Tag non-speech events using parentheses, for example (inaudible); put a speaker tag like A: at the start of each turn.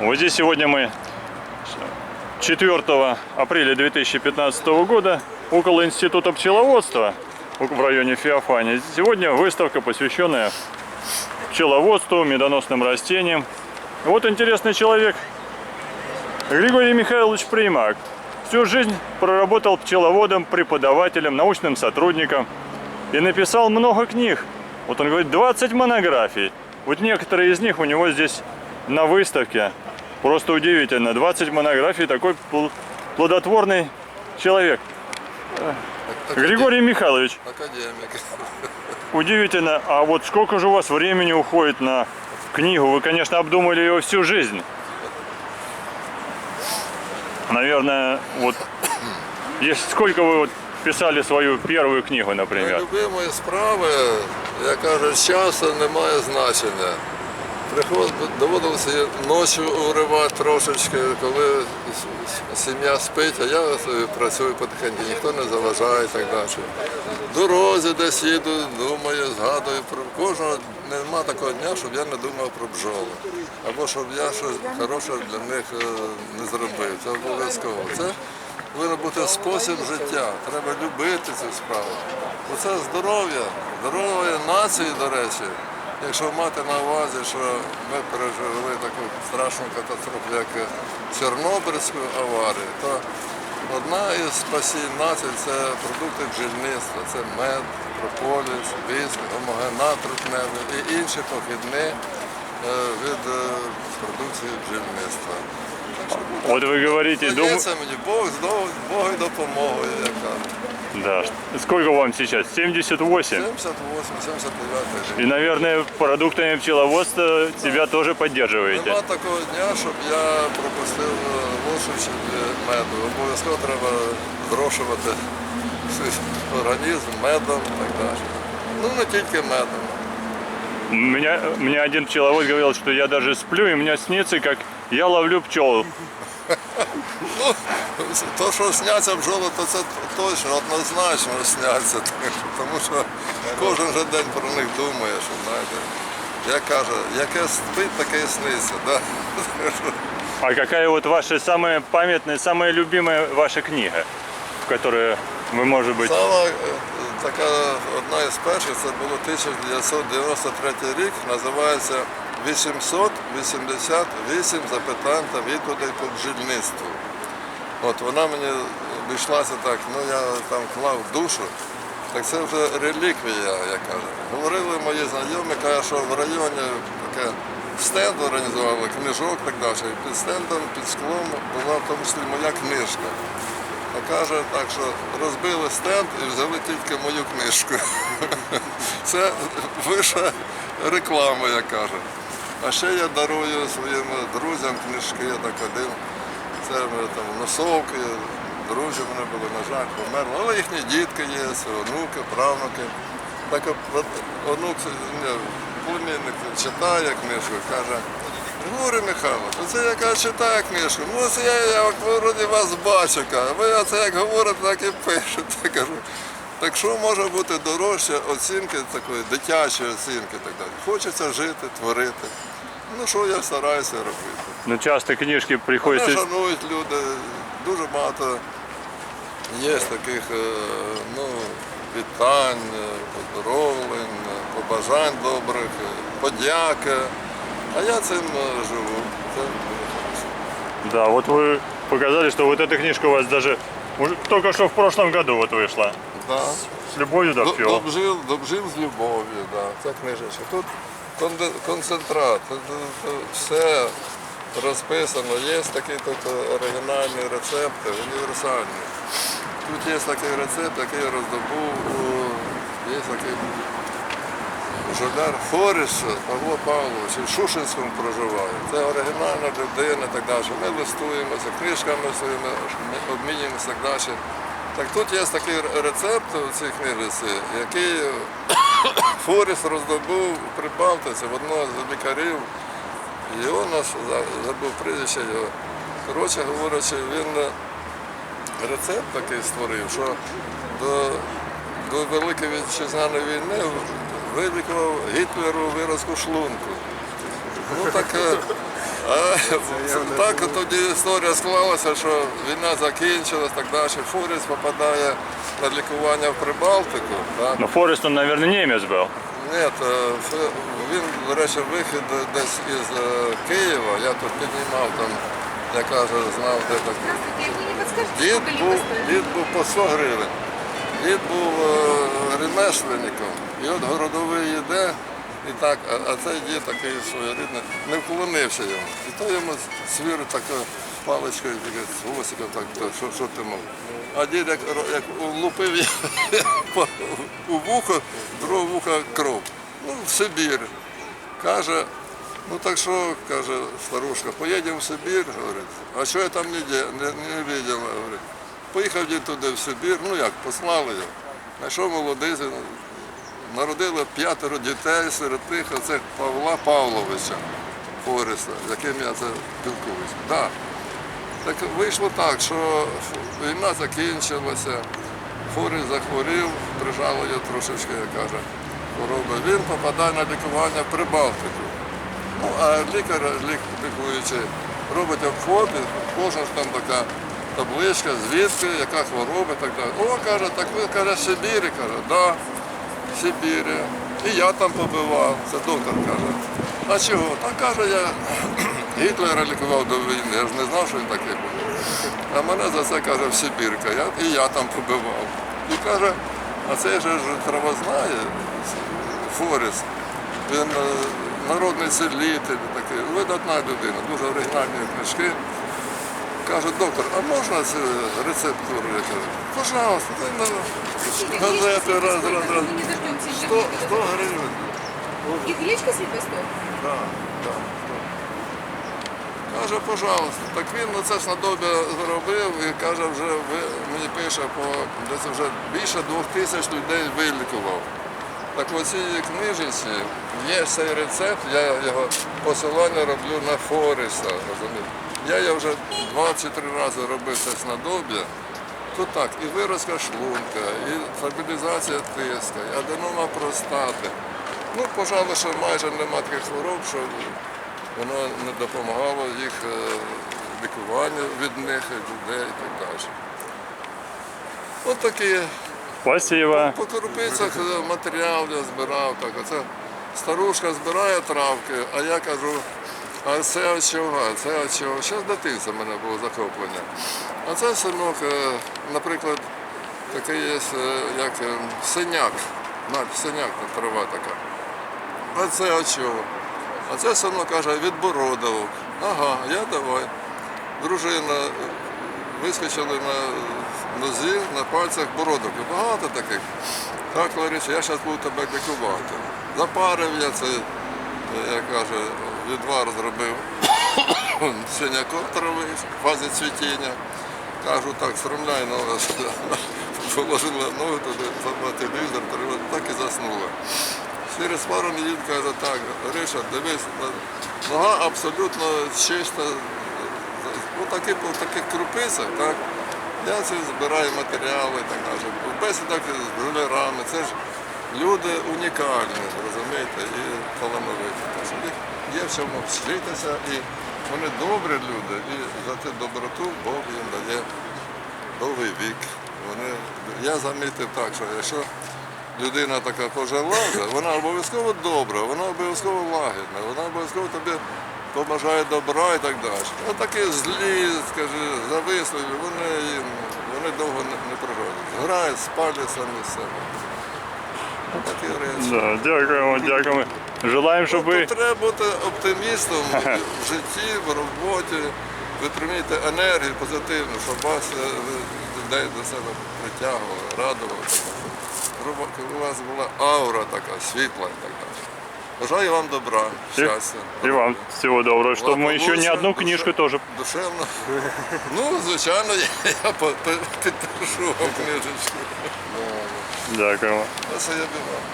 A: Вот здесь сегодня мы 4 апреля 2015 года около Института пчеловодства в районе Феофании. Сегодня выставка, посвященная пчеловодству, медоносным растениям. Вот интересный человек, Григорий Михайлович Примак. Всю жизнь проработал пчеловодом, преподавателем, научным сотрудником и написал много книг. Вот он говорит, 20 монографий. Вот некоторые из них у него здесь на выставке. Просто удивительно. 20 монографий, такой пл- плодотворный человек. Григорий Михайлович,
B: Академик.
A: удивительно, а вот сколько же у вас времени уходит на книгу? Вы, конечно, обдумали ее всю жизнь. Наверное, вот (clears throat) есть, сколько вы вот писали свою первую книгу, например?
B: Любимої справи, я кажу, часу немає значення. Доводилося ночі уривати трошечки, коли сім'я спить, а я собі працюю потихеньку, ніхто не заважає і так далі. Дорозі десь їду, думаю, згадую про кожного нема такого дня, щоб я не думав про бджоли. Або щоб я щось хороше для них е, не зробив. Це обов'язково. Це повинен бути спосіб життя. Треба любити цю справу. Бо це здоров'я, здоров'я нації, до речі. Якщо мати на увазі, що ми пережили таку страшну катастрофу, як Чорнобильську аварію, то одна із спасінь нації це продукти бджільництва, це мед, прополіс, віск, гомогенат трутневий і інші похідні е, від е, продукції бджільництва.
A: Вот вы говорите,
B: Бог знову Бог допомогою, я кажу.
A: Да. Сколько вам сейчас? 78.
B: 78, 79 рік.
A: И, наверное, продуктами пчеловодства себя тоже поддерживаете.
B: Нема такого дня, щоб я пропустив е, ложку чи меду. Обов'язково треба зрошувати свій організм (laughs) медом і так далі. Ну не тільки медом.
A: Меня, мне один пчеловод говорил, что я даже сплю, и мне снится, как я ловлю пчел. (laughs)
B: Ну, то, що сняться бджоли, то це точно, однозначно сняться. (laughs) Тому що кожен же день про них думає, що знаєте. Я кажу, яке спить, таке і сниться. Да?
A: А какая вот ваша самая памятная, самая любимая ваша книга, в которой вы, может быть...
B: Сама е, така одна із перших, це було 1993 рік, називається 888 запитань та відповідей по бджільництву. От вона мені обійшлася так, ну я там клав душу, так це вже реліквія, я кажу. Говорили мої знайомі, кажуть, що в районі таке стенд організували, книжок так далі. Під стендом, під склом була в тому числі моя книжка. А каже так, що розбили стенд і взяли тільки мою книжку. (laughs) Це вища реклама, як каже. А ще я дарую своїм друзям книжки, я так один. Це в там носовки, друзі мене були, на жаль, померли. Але їхні дітки є, онуки, правнуки. Так от онук, племінник читає книжку, каже, Григорій Михайлович, це яка читає книжку. Ну це я, я вроді вас бачу, каже. ви оце як говорите, так і пишете. Кажу. Так що може бути дорожче оцінки такої, дитячої оцінки і так далі. Хочеться жити, творити. Ну що я стараюся робити.
A: Ну, часто книжки
B: Мене
A: приходится...
B: шанують люди, дуже багато є таких е, ну, вітань, е, поздоровлень, е, побажань добрих, е, подяки. А я цим е, живу. Це дуже хорошо.
A: Да, вот вы показали, что вот эта книжка у вас даже уже только что в прошлом году вот вышла.
B: Да.
A: С любовью до
B: До- Добжив, добжив з любов'ю, да. це книжечка. Тут концентрат, тут все розписано. Є такі тут оригінальні рецепти, універсальні. Тут є такий рецепт, який я роздобув, є такий жоляр Форіс Павло Павлович, в Шушинському проживає. Це оригінальна людина так далі. Ми листуємося, книжками своїми обмінюємося так далі. Так тут є такий рецепт у цій книжці, який (coughs) Форіс роздобув при Балтиці в одного з лікарів. Його наш забув прізвище його. Коротше говорячи, він рецепт такий створив, що до, до Великої вітчизняної війни вилікував Гітлеру виразку шлунку. Ну так е, А так тоді історія склалася, що війна закінчилась, так далі. Фуріс попадає на лікування в Прибалтику. Так?
A: Ну, Форест, он, наверное, немец был.
B: Ні, він, до речі, вихід десь із е, Києва. Я тут піднімав там, я кажу, знав, де так. Дід був, дід був по 100 гривень. Дід був е, ремесленником. І от городовий йде, і так, а, а цей дід такий своєрідний, не вклонився йому. І то йому свір такою паличкою, таке, з гвоздиком, так, то, що, що ти мов. А дід як, як лупив (laughs) у вухо, другого вуха кров. Ну, в Сибір. Каже, ну так що, каже старушка, поїдемо в Сибір, говорить. А що я там не, не, не видела, говорить. Поїхав дід туди в Сибір, ну як, послали його. Знайшов молодий, народили п'ятеро дітей, серед тих оце Павла Павловича Фореста, з яким я це спілкуюся. Да. Так вийшло так, що війна закінчилася, Форест захворів, прижало його трошечки, як каже, хвороби. Він попадає на лікування в Прибалтику. Ну, а лікар, лік- лікуючий, робить обход, кожна ж там така табличка, звідки, яка хвороба і так далі. О, каже, так ви каже, Сибірі, каже, да, Сибірі. І я там побивав, це доктор каже. А чого? Та каже, я (clears throat) Гітлера лікував до війни, я ж не знав, що він такий був. А мене за це каже в Сибірка, я, і я там побивав. І каже, а це же ж травознає, Форест. Він е, народний целитель, такий, видатна людина, дуже оригінальні книжки. Каже, доктор, а можна це рецептуру? Я кажу, пожалуйста, на газети раз, раз, раз.
C: Мы не дождемся.
B: 100, 100 гривень.
C: И гречка стоит?
B: Да, да, да. Каже, пожалуйста, так він на це снадоб'я зробив і каже, вже мені пише, по десь вже більше двох тисяч людей вилікував. Так в цій книжці є цей рецепт, я його посилання роблю на Фореста, розумієте. Я вже 23 рази робив це снадоб'я. Тут так, і виразка шлунка, і стабілізація тиска, і аденома простати. Ну, пожалуй, що майже нема таких хвороб, що воно не допомагало їх е, лікуванню від них, людей і так далі. От такі
A: Спасибо.
B: по крупицях е, матеріал я збирав. Так. Оце старушка збирає травки, а я кажу, а це от чого, це от чого. Ще з дитинства в мене було захоплення. А це синок, е, наприклад, такий є, е, як синяк. Синяк трава така. А це от чого? А це синок каже, від бородавок. Ага, я давай. Дружина вискочили на нозі, на пальцях бородок. Багато таких. Так, Лариса, я зараз буду тебе лікувати. Запарив я це, е, як каже, відвар зробив (coughs) синяком трави в фазі цвітіння. Кажу, так, стромляй ногу. (laughs) Положила ногу туди, забрала телевізор, так і заснула. Через пару неділь каже, так, Риша, дивись, нога абсолютно чиста, такі, по таких крупицях, так, це збираю матеріали і так далі. В з брюлерами, це ж люди унікальні, розумієте, і талановиті. Є в чому вчитися, і вони добрі люди, і за ту доброту Бог їм дає довгий вік. Вони, я замітив так, що якщо людина така вже, вона обов'язково добра, вона обов'язково лагідна, вона обов'язково тобі побажає добра і так далі. А такі злі, скажи, зависливі, вони, вони довго не, не проживуть. Грають, спалять самі себе. Такі речі.
A: Да, дякуємо, дякуємо. Желаємо, щоб ви
B: Тобто треба бути оптимістом в житті, в роботі. Ви примієте енергію позитивну, щоб вас е, людей до себе притягували, радували. Щоб у вас була аура така, світла і так далі. Бажаю вам добра, щастя.
A: и вам всего доброго, чтобы мы еще не одну книжку тоже
B: Душевно. Ну, звичайно, я, підпишу вам книжечку.
A: Дякую.
B: Це я вам.